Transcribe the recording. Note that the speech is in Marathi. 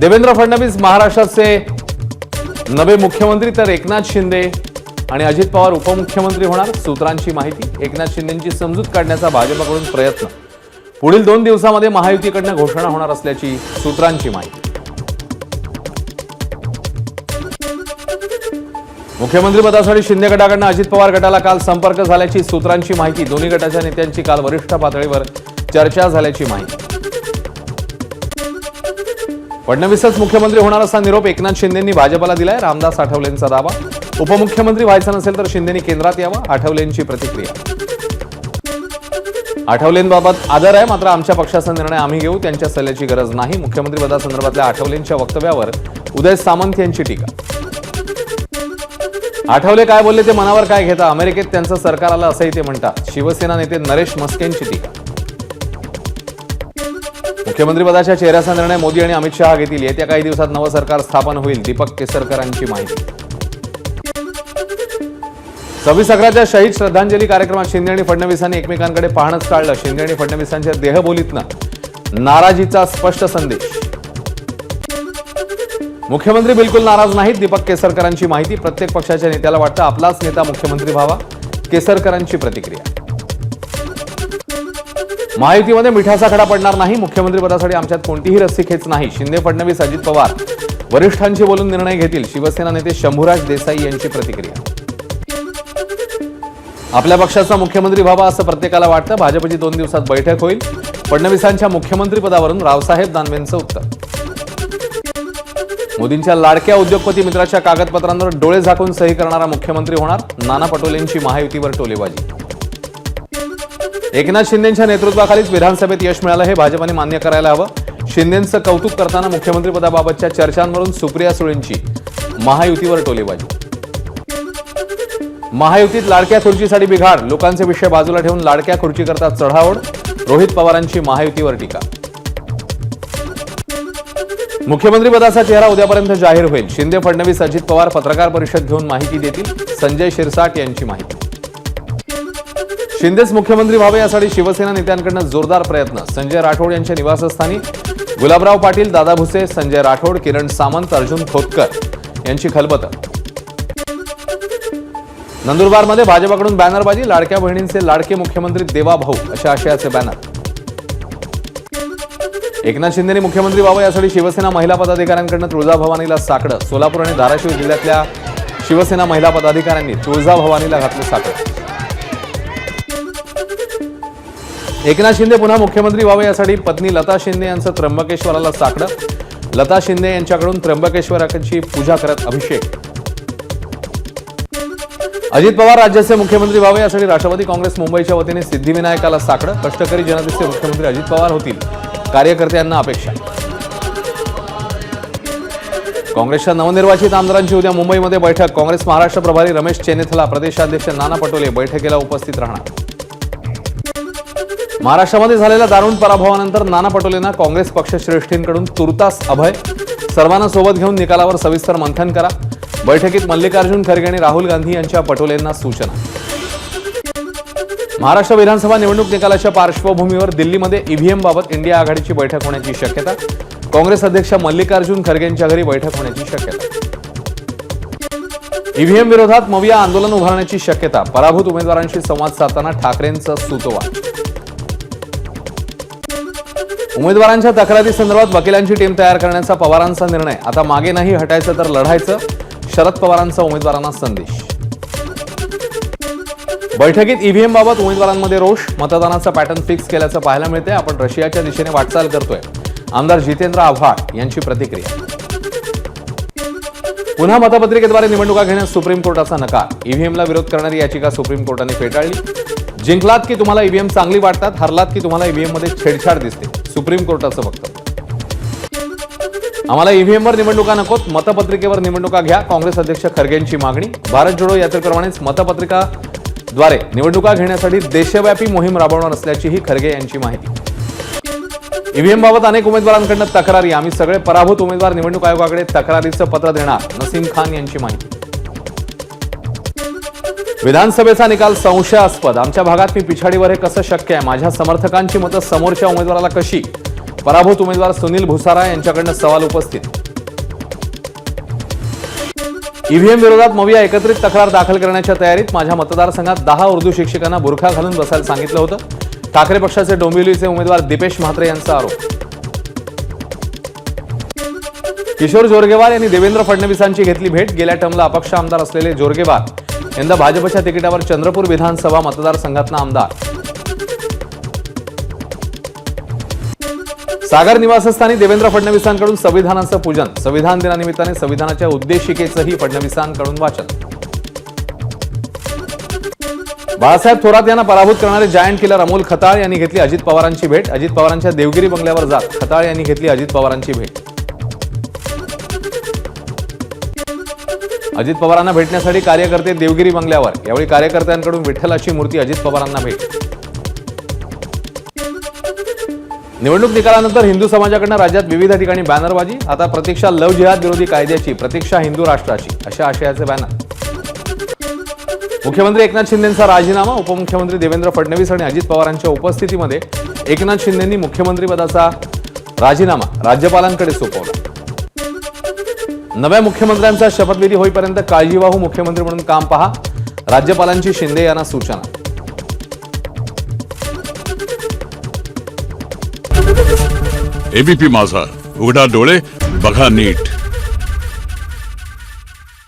देवेंद्र फडणवीस महाराष्ट्राचे नवे मुख्यमंत्री तर एकनाथ शिंदे आणि अजित पवार उपमुख्यमंत्री होणार सूत्रांची माहिती. एकनाथ शिंदेची समजूत काढण्याचा भाजपकडून प्रयत्न. पुढील दोन दिवसामध्ये महायुतीकडनं घोषणा होणार असल्याची सूत्रांची माहिती. मुख्यमंत्री पदासाठी शिंदे गटाकडनं अजित पवार गटाला काल संपर्क झाल्याची सूत्रांची माहिती. दोन्ही गटाच्या नेत्यांची काल वरिष्ठ पातळीवर चर्चा झाल्याची माहिती. फडणवीसच मुख्यमंत्री होणार असा निरोप एकनाथ शिंदेंनी भाजपाला दिलाय. रामदास आठवलेंचा दावा. उपमुख्यमंत्री व्हायचं नसेल तर शिंदेनी केंद्रात यावं आठवलेंची प्रतिक्रिया. आठवलेंबाबत आदर आहे मात्र आमच्या पक्षाचा निर्णय आम्ही घेऊ त्यांच्या सल्ल्याची गरज नाही. मुख्यमंत्री पदासंदर्भातल्या आठवलेंच्या वक्तव्यावर उदय सामंत यांची टीका. आठवले काय बोलले ते मनावर काय घेता? अमेरिकेत त्यांचं सरकार आलं असंही ते म्हणतात. शिवसेना नेते नरेश मस्केंची टीका. मुख्यमंत्रीपदाच्या चेहऱ्याचा निर्णय मोदी आणि अमित शहा घेतील. येत्या काही दिवसात नवं सरकार स्थापन होईल. दीपक केसरकरांची माहिती. सव्वीस अकराच्या शहीद श्रद्धांजली कार्यक्रमात शिंदे आणि फडणवीसांनी एकमेकांकडे पाहणंच टाळलं. शिंदे आणि फडणवीसांच्या देहबोलीतनं नाराजीचा स्पष्ट संदेश. मुख्यमंत्री बिलकुल नाराज नाहीत. दीपक केसरकरांची माहिती. प्रत्येक पक्षाच्या नेत्याला वाटतं आपलाच नेता मुख्यमंत्री व्हावा. केसरकरांची प्रतिक्रिया. महायुतीमध्ये मिठाचा खडा पडणार नाही. मुख्यमंत्रीपदासाठी आमच्यात कोणतीही रस्सीखेच नाही. शिंदे फडणवीस अजित पवार वरिष्ठांशी बोलून निर्णय घेतील. शिवसेना नेते शंभूराज देसाई यांची प्रतिक्रिया. आपल्या पक्षाचा मुख्यमंत्री व्हावा असं प्रत्येकाला वाटतं. भाजपची दोन दिवसात बैठक होईल. फडणवीसांच्या मुख्यमंत्री पदावरून रावसाहेब दानवेंचं उत्तर. मोदींच्या लाडक्या उद्योगपती मित्राच्या कागदपत्रांवर डोळे झाकून सही करणारा मुख्यमंत्री होणार. नाना पटोलेंची महायुतीवर टोलेबाजी. एकनाथ शिंदेच्या नेतृत्वाखालीच विधानसभेत यश मिळालं हे भाजपाने मान्य करायला हवं. शिंदेचं कौतुक करताना मुख्यमंत्रीपदाबाबतच्या चर्चांवरून सुप्रिया सुळेंची महायुतीवर टोलेबाजी. महायुतीत लाडक्या खुर्चीसाठी बिघाड लोकांचे विषय बाजूला ठेवून लाडक्या खुर्चीकरता चढाओढ रोहित पवारांची महायुतीवर टीका. मुख्यमंत्रीपदाचा चेहरा उद्यापर्यंत जाहीर होईल. शिंदे फडणवीस अजित पवार पत्रकार परिषद घेऊन माहिती देतील. संजय शिरसाट यांची माहिती. शिंदेच मुख्यमंत्री व्हावे यासाठी शिवसेना नेत्यांकडनं जोरदार प्रयत्न. संजय राठोड यांच्या निवासस्थानी गुलाबराव पाटील दादा भुसे संजय राठोड किरण सामंत अर्जुन खोतकर यांची खलबतं. नंदुरबारमध्ये भाजपाकडून बॅनरबाजी लाडक्या बहिणींचे लाडके मुख्यमंत्री देवा भाऊ अशा आशयाचे बॅनर. एकनाथ शिंदेनी मुख्यमंत्री व्हावं यासाठी शिवसेना महिला पदाधिकाऱ्यांकडनं तुळजाभवानीला साकडं. सोलापूर आणि धाराशिव जिल्ह्यातल्या शिवसेना महिला पदाधिकाऱ्यांनी तुळजाभवानीला घातलं साकडं. एकनाथ शिंदे पुन्हा मुख्यमंत्री व्हावे यासाठी पत्नी लता शिंदे यांचं त्र्यंबकेश्वराला साकडं. लता शिंदे यांच्याकडून त्र्यंबकेश्वराची पूजा करत अभिषेक. अजित पवार राज्याचे मुख्यमंत्री व्हावे यासाठी राष्ट्रवादी काँग्रेस मुंबईच्या वतीने सिद्धिविनायकाला साकडं. कष्टकरी जनतेचे मुख्यमंत्री अजित पवार होतील. कार्यकर्त्यांना अपेक्षा. काँग्रेसच्या नवनिर्वाचित आमदारांची उद्या मुंबईमध्ये बैठक. काँग्रेस महाराष्ट्र प्रभारी रमेश चेनेथला प्रदेशाध्यक्ष नाना पटोले बैठकीला उपस्थित राहणार. महाराष्ट्रामध्ये झालेल्या दारुण पराभवानंतर नाना पटोलेंना काँग्रेस पक्षश्रेष्ठींकडून तुर्तास अभय. सर्वांना सोबत घेऊन निकालावर सविस्तर मंथन करा. बैठकीत मल्लिकार्जुन खरगे आणि राहुल गांधी यांच्या पटोलेंना सूचना. महाराष्ट्र विधानसभा निवडणूक निकालाच्या पार्श्वभूमीवर दिल्लीमध्ये ईव्हीएम बाबत इंडिया आघाडीची बैठक होण्याची शक्यता. काँग्रेस अध्यक्ष मल्लिकार्जुन खरगेंच्या घरी बैठक होण्याची शक्यता. ईव्हीएम विरोधात मविया आंदोलन उभारण्याची शक्यता. पराभूत उमेदवारांशी संवाद साधताना ठाकरेंचं सुतोवा. उमेदवारांच्या तक्रारी संदर्भात वकिलांची टीम तयार करण्याचा पवारांचा निर्णय. आता मागे नाही हटायचं तर लढायचं. शरद पवारांचा उमेदवारांना संदेश. बैठकीत ईव्हीएम बाबत उमेदवारांमध्ये रोष. मतदानाचा पॅटर्न फिक्स केल्याचं पाहायला मिळते. आपण रशियाच्या दिशेने वाटचाल करतोय. आमदार जितेंद्र आव्हाड यांची प्रतिक्रिया. पुन्हा मतपत्रिकेद्वारे निवडणुका घेण्यास सुप्रीम कोर्टाचा नकार. ईव्हीएमला विरोध करणारी याचिका सुप्रीम कोर्टाने फेटाळली. जिंकलात की तुम्हाला ईव्हीएम चांगली वाटतात हरलात की तुम्हाला ईव्हीएममध्ये छेडछाड दिसते. सुप्रीम कोर्टाचं वक्तव्य. आम्हाला ईव्हीएमवर निवडणुका नकोत मतपत्रिकेवर निवडणुका घ्या काँग्रेस अध्यक्ष खरगेंची मागणी. भारत जोडो यात्रेप्रमाणेच मतपत्रिकाद्वारे निवडणुका घेण्यासाठी देशव्यापी मोहीम राबवणार असल्याचीही खरगे यांची माहिती. ईव्हीएमबाबत अनेक उमेदवारांकडनं तक्रारी. आम्ही सगळे पराभूत उमेदवार निवडणूक आयोगाकडे तक्रारीचं पत्र देणार नसीम खान यांची माहिती. विधानसभेचा निकाल संशयास्पद. आमच्या भागात मी पिछाडीवर हे कसं शक्य आहे? माझ्या समर्थकांची मतं समोरच्या उमेदवाराला कशी? पराभूत उमेदवार सुनील भुसारा यांच्याकडनं सवाल उपस्थित. ईव्हीएम विरोधात मविया एकत्रित तक्रार दाखल करण्याच्या तयारीत माझ्या मतदारसंघात दहा उर्दू शिक्षकांना बुरखा घालून बसायला सांगितलं होतं. ठाकरे पक्षाचे डोंबिवलीचे उमेदवार दीपेश म्हात्रे यांचा आरोप. किशोर जोरगेवार यांनी देवेंद्र फडणवीसांची घेतली भेट. गेल्या टर्मला अपक्ष आमदार असलेले जोरगेवार. यंदा भाजपच्या तिकिटावर चंद्रपूर विधानसभा मतदारसंघातला आमदार. सागर निवासस्थानी देवेंद्र फडणवीसांकडून संविधानाचं पूजन. संविधान दिनानिमित्ताने संविधानाच्या उद्देशिकेचंही फडणवीसांकडून वाचन. बाळासाहेब थोरात यांना पराभूत करणारे जायंट किलर अमोल खताळ यांनी घेतली अजित पवारांची भेट. अजित पवारांच्या देवगिरी बंगल्यावर जात खताळ यांनी घेतली अजित पवारांची भेट. अजित पवारांना भेटण्यासाठी कार्यकर्ते देवगिरी बंगल्यावर. यावेळी कार्यकर्त्यांकडून विठ्ठलाची मूर्ती अजित पवारांना भेट. निवडणूक निकालानंतर हिंदू समाजाकडनं राज्यात विविध ठिकाणी बॅनरबाजी. आता प्रतीक्षा लव जिहाद विरोधी कायद्याची प्रतीक्षा हिंदू राष्ट्राची अशा आशयाचे बॅनर. मुख्यमंत्री एकनाथ शिंदेचा राजीनामा उपमुख्यमंत्री देवेंद्र फडणवीस आणि अजित पवारांच्या उपस्थितीमध्ये एकनाथ शिंदेंनी मुख्यमंत्रीपदाचा राजीनामा राज्यपालांकडे सोपवला. नव्या मुख्यमंत्र्यांचा शपथविधी होईपर्यंत काळजीवाहू मुख्यमंत्री म्हणून काम पहा. राज्यपालांची शिंदे यांना सूचना. एबीपी माझा. उघडा डोळे बघा नीट.